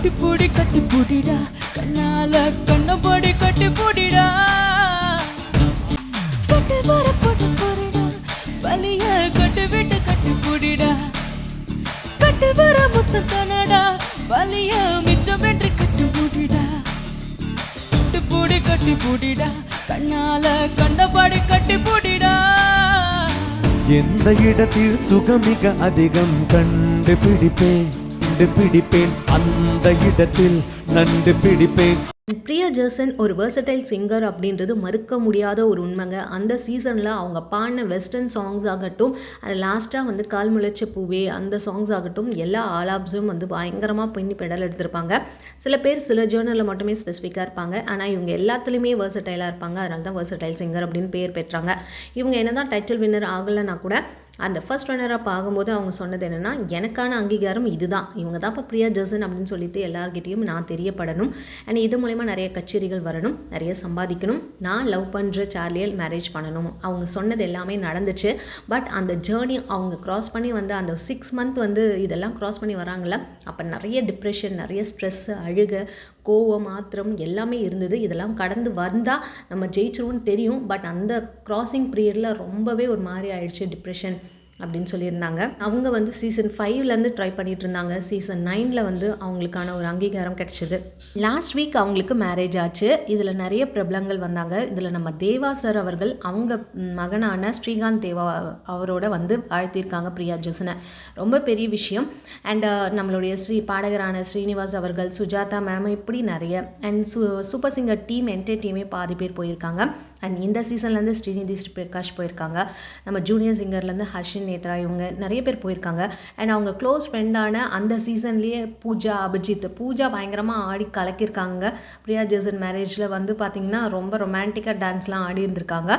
கட்டிப்பூடி கட்டிப்பூடிடா. கண்ணால கண்ணபடி கட்டிப்பூடிடா. கட்டு வர போட்டு போடுடா வலிய கட்டு விட்டு கட்டிப்பூடிடா. கட்டு வர முத்த கனடா வலிய மிச்சம் என்று கட்டிப்பூடிடா. கட்டிப்பூடி கட்டிப்பூடிடா. கண்ணால கண்டபடி கட்டிப்பூடிடா. எந்த இடத்தில் சுகமிக அதிகம் கண்டுபிடிப்பேன்? கண்டுபிடிப்பேன் அந்த இடத்தில் நண்டு பிடிப்பேன். பிரியா ஜெர்சன் ஒரு வெர்சடைல் சிங்கர் அப்படின்றது மறுக்க முடியாத ஒரு உண்மைங்க. அந்த சீசனில் அவங்க பாடின வெஸ்டர்ன் சாங்ஸ் ஆகட்டும் அது லாஸ்ட்டாக வந்து கால் முளைச்ச பூவே அந்த சாங்ஸ் ஆகட்டும் எல்லா ஆலாப்ஸும் வந்து பயங்கரமாக பின்னி பெடல் எடுத்திருப்பாங்க. சில பேர் சில ஜேர்னலில் மட்டுமே ஸ்பெசிஃபிக்காக இருப்பாங்க. ஆனால் இவங்க எல்லாத்துலேயுமே வெர்சடைலாக இருப்பாங்க. அதனால தான் வெர்சடைல் சிங்கர் அப்படின்னு பேர் பெற்றாங்க. இவங்க என்ன தான் டைட்டில் வின்னர் ஆகலைன்னா கூட அந்த ஃபர்ஸ்ட் ரன்னராக பார்க்கும்போது அவங்க சொன்னது என்னென்னா எனக்கான அங்கீகாரம் இதுதான். இவங்க தான் இப்போ பிரியா ஜெர்சன் அப்படின்னு சொல்லிட்டு எல்லார்கிட்டேயும் நான் தெரியப்படணும். அண்ட் இது மூலயமா நிறைய கச்சேரிகள் வரணும் நிறைய சம்பாதிக்கணும். நான் லவ் பண்ணுற சார்லியல் மேரேஜ் பண்ணணும். அவங்க சொன்னது எல்லாமே நடந்துச்சு. பட் அந்த ஜேர்னி அவங்க க்ராஸ் பண்ணி வந்து அந்த சிக்ஸ் மந்த் வந்து இதெல்லாம் க்ராஸ் பண்ணி வராங்கல்ல அப்போ நிறைய டிப்ரெஷன் நிறைய ஸ்ட்ரெஸ்ஸு அழுக கோவம் ஆத்திரம் எல்லாமே இருந்தது. இதெல்லாம் கடந்து வந்தால் நம்ம ஜெயிச்சிருவோம்னு தெரியும். பட் அந்த க்ராசிங் பீரியடில் ரொம்பவே ஒரு மாதிரி ஆயிடுச்சு டிப்ரெஷன் அப்படின்னு சொல்லியிருந்தாங்க. அவங்க வந்து சீசன் ஃபைவ்லேருந்து ட்ரை பண்ணிட்டு இருந்தாங்க. சீசன் நைனில் வந்து அவங்களுக்கான ஒரு அங்கீகாரம் கிடைச்சிது. லாஸ்ட் வீக் அவங்களுக்கு மேரேஜ் ஆச்சு. இதில் நிறைய பிரபலங்கள் வந்தாங்க. இதில் நம்ம தேவா சார் அவர்கள் அவங்க மகனான ஸ்ரீகாந்த் தேவா அவரோட வந்து வாழ்த்தியிருக்காங்க பிரியா ஜெசனை. ரொம்ப பெரிய விஷயம். அண்ட் uh, நம்மளுடைய ஸ்ரீ பாடகரான ஸ்ரீனிவாஸ் அவர்கள் சுஜாதா மேம் இப்படி நிறைய அண்ட் சு சூப்பர் சிங்கர் டீம் என்டர் டீமே பாதி பேர் போயிருக்காங்க. அண்ட் இந்த சீசன்லேருந்து ஸ்ரீநிதி ஸ்ரீ பிரகாஷ் போயிருக்காங்க. நம்ம ஜூனியர் சிங்கர்லேருந்து ஹர்ஷின் நேத்ரா இவங்க நிறைய பேர் போயிருக்காங்க. அண்ட் அவங்க க்ளோஸ் ஃப்ரெண்டான அந்த சீசன்லேயே பூஜா அபிஜித் பூஜா பயங்கரமாக ஆடி கலக்கியிருக்காங்க. பிரியா ஜெசன் மேரேஜில் வந்து பார்த்திங்கன்னா ரொம்ப ரொமான்டிக்காக டான்ஸ்லாம் ஆடி இருந்திருக்காங்க.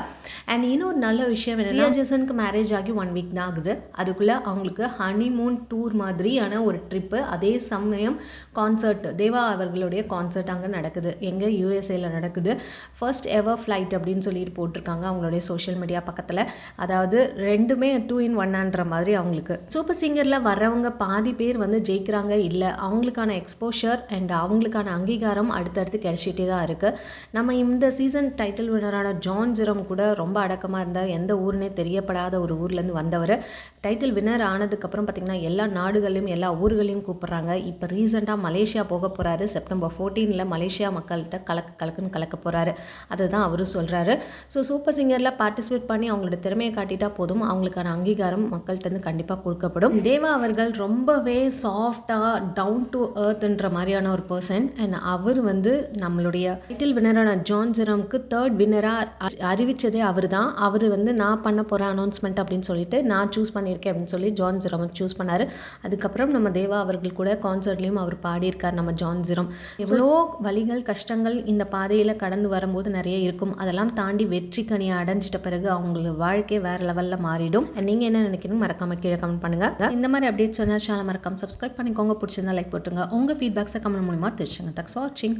அண்ட் இன்னொரு நல்ல விஷயம் என்ன பிரியா ஜெசனுக்கு மேரேஜ் ஆகி ஒன் வீக் தான் ஆகுது. அதுக்குள்ளே அவங்களுக்கு ஹனிமூன் டூர் மாதிரியான ஒரு ட்ரிப்பு அதே சமயம் கான்சர்ட் தேவா அவர்களுடைய கான்சர்ட் அங்கே நடக்குது. எங்கே யூஎஸ்ஏல நடக்குது. ஃபர்ஸ்ட் எவர் ஃப்ளைட் அப்படி அப்படின்னு சொல்லிட்டு போட்டிருக்காங்க அவங்களுடைய சோஷியல் மீடியா பக்கத்தில். அதாவது ரெண்டுமே டூ இன் ஒன்னான்ற மாதிரி அவங்களுக்கு. சூப்பர் சிங்கரில் வர்றவங்க பாதி பேர் வந்து ஜெயிக்கிறாங்க இல்லை. அவங்களுக்கான எக்ஸ்போஷர் அண்ட் அவங்களுக்கான அங்கீகாரம் அடுத்தடுத்து கிடைச்சிட்டே தான் இருக்குது நம்ம இந்த சீசன் டைட்டில் வினரான ஜான் ஜெரம் கூட ரொம்ப அடக்கமாக இருந்தார். எந்த ஊருனே தெரியப்படாத ஒரு ஊர்லேருந்து வந்தவர். டைட்டில் வினர் ஆனதுக்கப்புறம் பார்த்திங்கன்னா எல்லா நாடுகளையும் எல்லா ஊர்களையும் கூப்பிட்றாங்க. இப்போ ரீசெண்டாக மலேசியா போக போகிறாரு செப்டம்பர் ஃபோர்டீனில் மலேசியா மக்கள்கிட்ட கலக்கு கலக்குன்னு கலக்க போகிறாரு அதை தான் அவரும் சொல்கிறார் ஸோ சூப்பர் சிங்கரில் பார்ட்டிசிபேட் பண்ணி அவங்களோட திறமையை காட்டிட்டா போதும். அவங்களுக்கான அங்கீகாரம் மக்கள்கிட்ட கண்டிப்பாக கொடுக்கப்படும். தேவா அவர்கள் ரொம்பவே சாஃப்டாக டவுன் டு அர்த்ன்ற மாதிரியான ஒரு பர்சன் அண்ட் அவர் வந்து நம்மளுடைய டைட்டில் வின்னரான ஜான் ஜெரம்க்கு தேர்ட் வின்னராக அறிவித்ததே அவர் தான் அவர் வந்து நான் பண்ண போகிற அனௌன்ஸ்மெண்ட் அப்படின்னு சொல்லிட்டு நான் சூஸ் பண்ணியிருக்கேன் அப்படின்னு சொல்லி ஜான் ஜெரம் சூஸ் பண்ணார். அதுக்கப்புறம் நம்ம தேவா அவர்கள் கூட கான்சர்ட்லேயும் அவர் பாடியிருக்கார் நம்ம ஜான் ஜெரம் எவ்வளோ வழிகள் கஷ்டங்கள் இந்த பாதையில் கடந்து வரும்போது நிறைய இருக்கும். அதெல்லாம் தாண்டி வெற்றி கனியை அடைஞ்சிட்ட பிறகு அவங்களோட வாழ்க்கை வேறு லெவலில் மாறிடும். நீங்கள் என்ன நினைக்கிறீங்க மறக்காம கீழே கமெண்ட் பண்ணுங்கள் இந்த மாதிரி அப்டேட் சொன்னால் சேனல் மறக்காம சப்ஸ்கிரைப் பண்ணிக்கோங்க. பிடிச்சிருந்தா லைக் போட்டுருங்க உங்கள் ஃபீட்பேக்ஸை கமெண்ட் மூலிமா தெரிச்சுங்க தக்ஸ் வாட்சிங்